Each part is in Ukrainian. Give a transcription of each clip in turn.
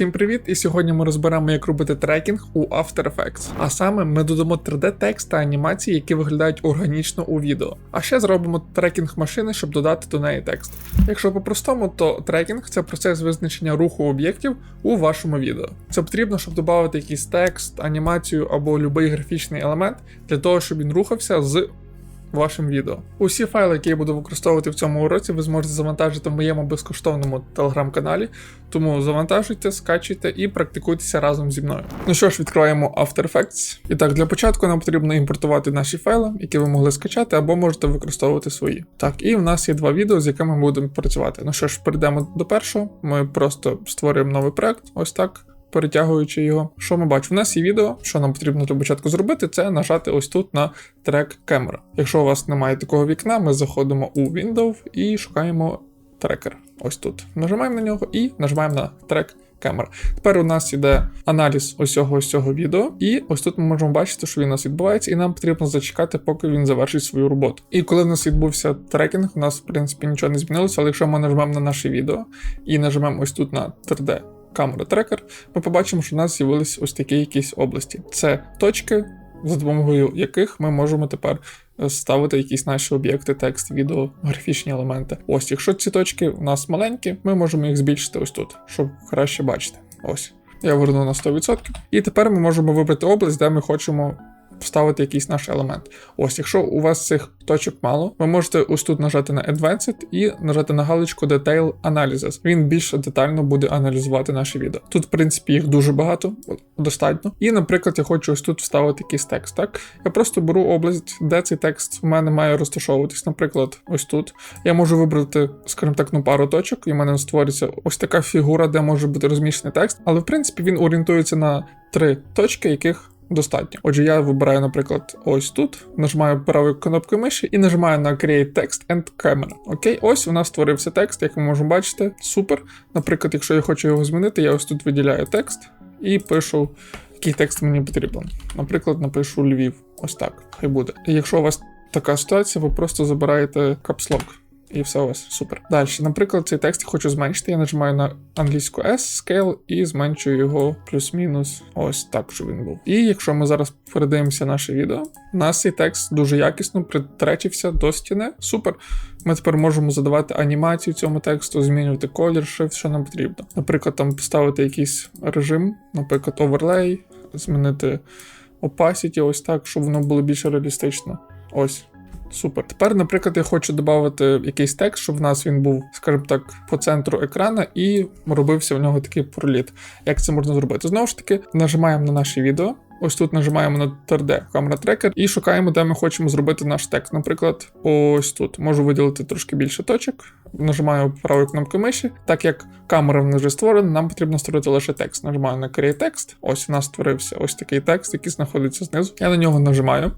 Всім привіт! І сьогодні ми розберемо, як робити трекінг у After Effects. А саме ми додамо 3D текст та анімації, які виглядають органічно у відео. А ще зробимо трекінг машини, щоб додати до неї текст. Якщо по-простому, то трекінг це процес визначення руху об'єктів у вашому відео. Це потрібно, щоб додати якийсь текст, анімацію або будь-який графічний елемент для того, щоб він рухався з вашим відео. Усі файли, які я буду використовувати в цьому уроці, ви зможете завантажити в моєму безкоштовному телеграм-каналі. Тому завантажуйте, скачуйте і практикуйтеся разом зі мною. Ну що ж, відкроємо After Effects. І так, для початку нам потрібно імпортувати наші файли, які ви могли скачати, або можете використовувати свої. Так, і в нас є два відео, з якими ми будемо працювати. Ну що ж, перейдемо до першого. Ми просто створюємо новий проект. Ось так перетягуючи його. Що ми бачимо? У нас є відео, що нам потрібно для початку зробити, це нажати ось тут на трек камера. Якщо у вас немає такого вікна, ми заходимо у Windows і шукаємо трекер. Ось тут. Нажимаємо на нього і нажимаємо на трек камера. Тепер у нас іде аналіз ось цього ось цього відео, і ось тут ми можемо бачити, що він у нас відбувається, і нам потрібно зачекати, поки він завершить свою роботу. І коли в нас відбувся трекінг, у нас в принципі нічого не змінилося, але якщо ми нажмемо на наше відео і нажмемо ось тут на 3D камера трекер, ми побачимо, що в нас з'явились ось такі якісь області. Це точки, за допомогою яких ми можемо тепер е, ставити якісь наші об'єкти, текст, відео, графічні елементи. Ось, якщо ці точки у нас маленькі, ми можемо їх збільшити ось тут, щоб краще бачити. Ось. Я верну на 100%. І тепер ми можемо вибрати область, де ми хочемо вставити якийсь наш елемент. Ось, якщо у вас цих точок мало, ви можете ось тут нажати на Advanced і нажати на галочку Detail Analysis. Він більш детально буде аналізувати наше відео. Тут, в принципі, їх дуже багато, достатньо. І, наприклад, я хочу ось тут вставити якийсь текст. Так, я просто беру область, де цей текст в мене має розташовуватись. Наприклад, ось тут. Я можу вибрати, скажімо так, ну пару точок, і в мене створиться ось така фігура, де може бути розміщений текст, але в принципі він орієнтується на три точки, яких достатньо. Отже, я вибираю, наприклад, ось тут, нажимаю правою кнопкою миші і нажимаю на Create Text and Camera. Окей, ось у нас створився текст, як ми можемо бачити. Супер. Наприклад, якщо я хочу його змінити, я ось тут виділяю текст і пишу, який текст мені потрібен. Наприклад, напишу Львів. Ось так. Хай буде. І якщо у вас така ситуація, ви просто забираєте капслок. І все вас супер. Далі, наприклад, цей текст я хочу зменшити. Я нажимаю на англійську S Scale і зменшую його плюс-мінус ось так, щоб він був. І якщо ми зараз передивимося наше відео, у нас цей текст дуже якісно притречився до стіни. Супер. Ми тепер можемо задавати анімацію цьому тексту, змінювати колір, шрифт, що нам потрібно. Наприклад, там поставити якийсь режим, наприклад, оверлей, змінити opacity, ось так, щоб воно було більш реалістично. Ось. Супер. Тепер, наприклад, я хочу додати якийсь текст, щоб в нас він був, скажімо так, по центру екрана і робився в нього такий проліт. Як це можна зробити? Знову ж таки, нажимаємо на наше відео. Ось тут нажимаємо на 3D камера трекер і шукаємо, де ми хочемо зробити наш текст. Наприклад, ось тут можу виділити трошки більше точок. Нажимаю правою кнопкою миші. Так як камера в вже створена, нам потрібно створити лише текст. Нажимаю на Create Text. Ось у нас створився ось такий текст, який знаходиться знизу. Я на нього нажимаю.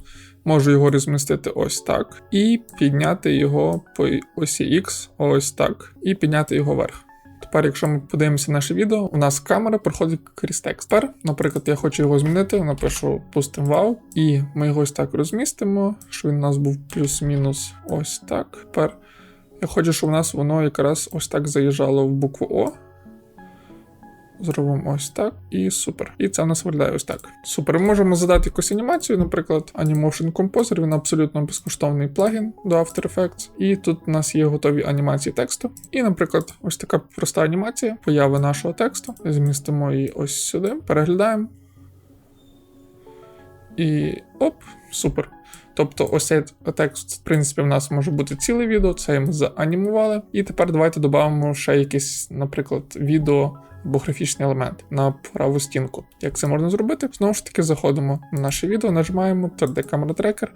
Можу його розмістити ось так. І підняти його по осі X, ось так. І підняти його вверх. Тепер, якщо ми подивимося наше відео, у нас камера проходить крізь текст. Тепер, наприклад, я хочу його змінити, напишу пустим вау, і ми його ось так розмістимо, щоб він у нас був плюс-мінус ось так. Тепер я хочу, щоб у нас воно якраз ось так заїжджало в букву О. Зробимо ось так і супер. І це у нас виглядає ось так. Супер. Ми можемо задати якусь анімацію, наприклад, Animotion Composer, він абсолютно безкоштовний плагін до After Effects. І тут у нас є готові анімації тексту. І, наприклад, ось така проста анімація появи нашого тексту. Змістимо її ось сюди, переглядаємо. І оп, супер. Тобто, ось цей текст, в принципі, в нас може бути ціле відео, це ми заанімували. І тепер давайте додамо ще якесь, наприклад, відео або графічний елемент на праву стінку. Як це можна зробити? Знову ж таки, заходимо на наше відео, нажимаємо 3D Camera Tracker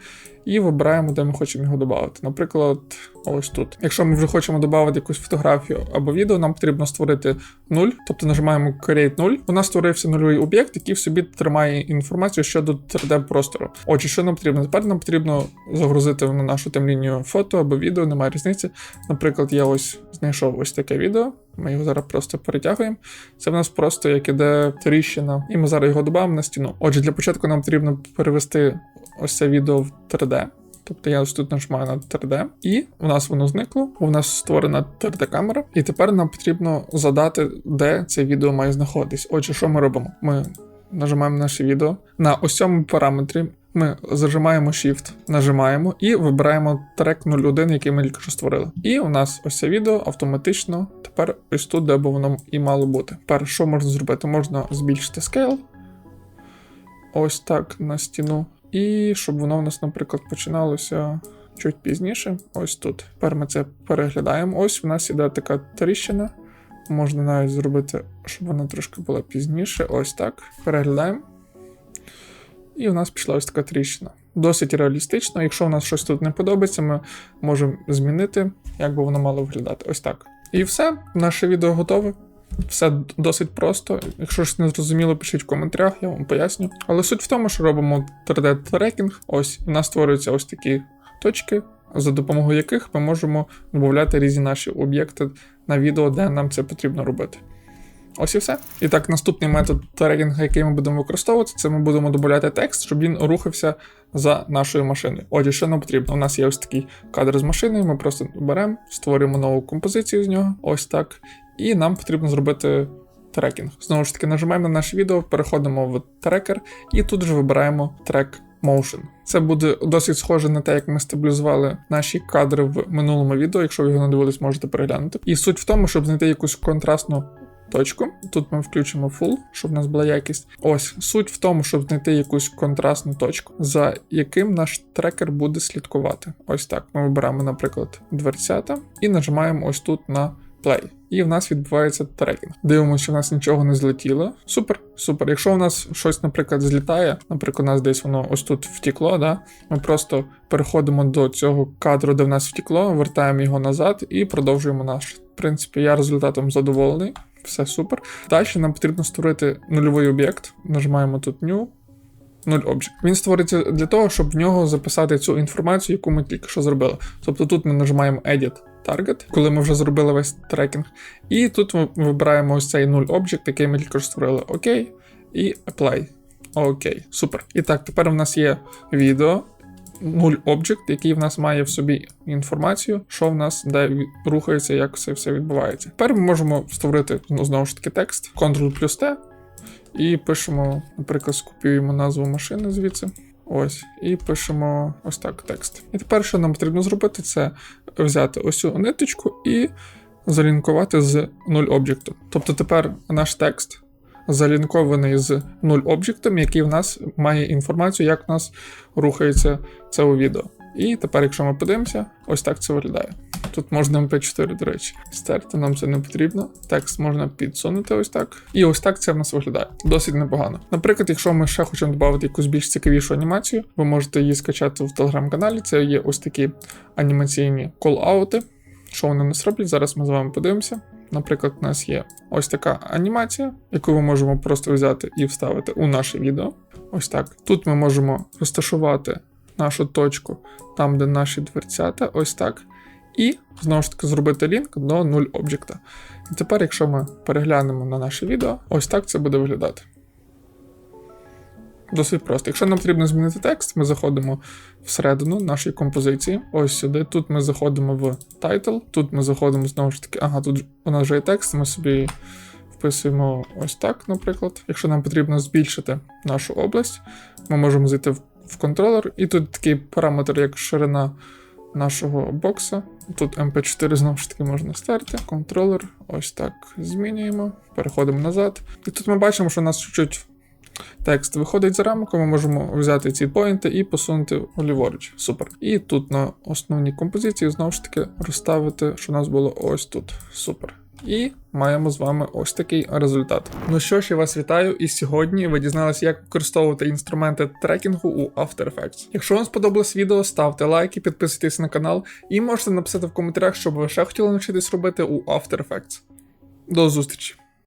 і вибираємо, де ми хочемо його додати. Наприклад, ось тут. Якщо ми вже хочемо додати якусь фотографію або відео, нам потрібно створити 0, тобто нажимаємо Create 0. У нас створився нульовий об'єкт, який в собі тримає інформацію щодо 3D-простору. Отже, що нам потрібно? Тепер нам потрібно загрузити на нашу темлінію фото або відео, немає різниці. Наприклад, я ось знайшов ось таке відео. Ми його зараз просто перетягуємо. Це в нас просто як іде тріщина, і ми зараз його додамо на стіну. Отже, для початку нам потрібно перевести ось це відео в 3D. Тобто я ось тут нажимаю на 3D, і у нас воно зникло. У нас створена 3D-камера, і тепер нам потрібно задати, де це відео має знаходитись. Отже, що ми робимо? Ми нажимаємо наше відео. На ось цьому параметрі ми зажимаємо Shift, нажимаємо і вибираємо трек 01, який ми тільки що створили. І у нас ось це відео автоматично тепер ось тут, де б воно і мало бути. Тепер що можна зробити? Можна збільшити scale. Ось так на стіну. І щоб воно у нас, наприклад, починалося чуть пізніше. Ось тут. Тепер ми це переглядаємо. Ось в нас іде така тріщина. Можна навіть зробити, щоб вона трошки була пізніше. Ось так. Переглядаємо. І у нас пішла ось така тріщина. Досить реалістично. Якщо у нас щось тут не подобається, ми можемо змінити, як би воно мало виглядати. Ось так. І все, наше відео готове. Все досить просто. Якщо щось не зрозуміло, пишіть в коментарях, я вам поясню. Але суть в тому, що робимо 3D-трекінг. Ось у нас створюються ось такі точки, за допомогою яких ми можемо додати різні наші об'єкти на відео, де нам це потрібно робити. Ось і все. І так, наступний метод трекінгу, який ми будемо використовувати, це ми будемо додати текст, щоб він рухався за нашою машиною. Отже, що нам потрібно? У нас є ось такий кадр з машиною, ми просто беремо, створюємо нову композицію з нього, ось так. І нам потрібно зробити трекінг. Знову ж таки, нажимаємо на наше відео, переходимо в трекер і тут же вибираємо трек Motion. Це буде досить схоже на те, як ми стабілізували наші кадри в минулому відео. Якщо ви його не дивились, можете переглянути. І суть в тому, щоб знайти якусь контрастну точку. Тут ми включимо Full, щоб в нас була якість. Ось суть в тому, щоб знайти якусь контрастну точку, за яким наш трекер буде слідкувати. Ось так. Ми вибираємо, наприклад, дверцята і нажимаємо ось тут на Play. І в нас відбувається трекінг. Дивимося, що в нас нічого не злетіло. Супер, супер. Якщо у нас щось, наприклад, злітає, наприклад, у нас десь воно ось тут втікло, да? ми просто переходимо до цього кадру, де в нас втікло, вертаємо його назад і продовжуємо наш. В принципі, я результатом задоволений. Все супер. Далі нам потрібно створити нульовий об'єкт. Нажимаємо тут New. Null Object. Він створиться для того, щоб в нього записати цю інформацію, яку ми тільки що зробили. Тобто тут ми нажимаємо Edit Target, коли ми вже зробили весь трекінг. І тут ми вибираємо ось цей Null Object, який ми тільки що створили. Окей. І Apply. Окей, супер. І так, тепер у нас є відео. Null Object, який в нас має в собі інформацію, що в нас де рухається, як це все відбувається. Тепер ми можемо створити ну, знову ж таки текст Ctrl плюс T і пишемо, наприклад, скопіюємо назву машини звідси. Ось, і пишемо ось так текст. І тепер, що нам потрібно зробити, це взяти ось цю ниточку і залінкувати з об'єктом. Тобто тепер наш текст залінкований з null об'єктом, який в нас має інформацію, як в нас рухається це у відео. І тепер, якщо ми подивимося, ось так це виглядає. Тут можна MP4, до речі, стерти, нам це не потрібно. Текст можна підсунути ось так. І ось так це в нас виглядає. Досить непогано. Наприклад, якщо ми ще хочемо додати якусь більш цікавішу анімацію, ви можете її скачати в телеграм-каналі. Це є ось такі анімаційні кол-аути. Що вони нас роблять? Зараз ми з вами подивимося. Наприклад, у нас є ось така анімація, яку ми можемо просто взяти і вставити у наше відео. Ось так. Тут ми можемо розташувати нашу точку там, де наші дверцята, ось так. І знову ж таки зробити лінк до нуль об'єкта. І тепер, якщо ми переглянемо на наше відео, ось так це буде виглядати. Досить просто. Якщо нам потрібно змінити текст, ми заходимо всередину нашої композиції. Ось сюди. Тут ми заходимо в title, тут ми заходимо знову ж таки, ага, тут у нас вже є текст, ми собі вписуємо ось так, наприклад. Якщо нам потрібно збільшити нашу область, ми можемо зайти в, контролер, і тут такий параметр, як ширина нашого бокса. Тут MP4 знову ж таки можна стерти. Контролер, ось так змінюємо, переходимо назад. І тут ми бачимо, що у нас чуть-чуть текст виходить за рамку, ми можемо взяти ці поінти і посунути ліворуч. Супер. І тут на основній композиції знову ж таки розставити, що у нас було ось тут. Супер. І маємо з вами ось такий результат. Ну що ж, я вас вітаю, і сьогодні ви дізналися, як використовувати інструменти трекінгу у After Effects. Якщо вам сподобалось відео, ставте лайки, підписуйтесь на канал і можете написати в коментарях, що б ви ще хотіли навчитись робити у After Effects. До зустрічі!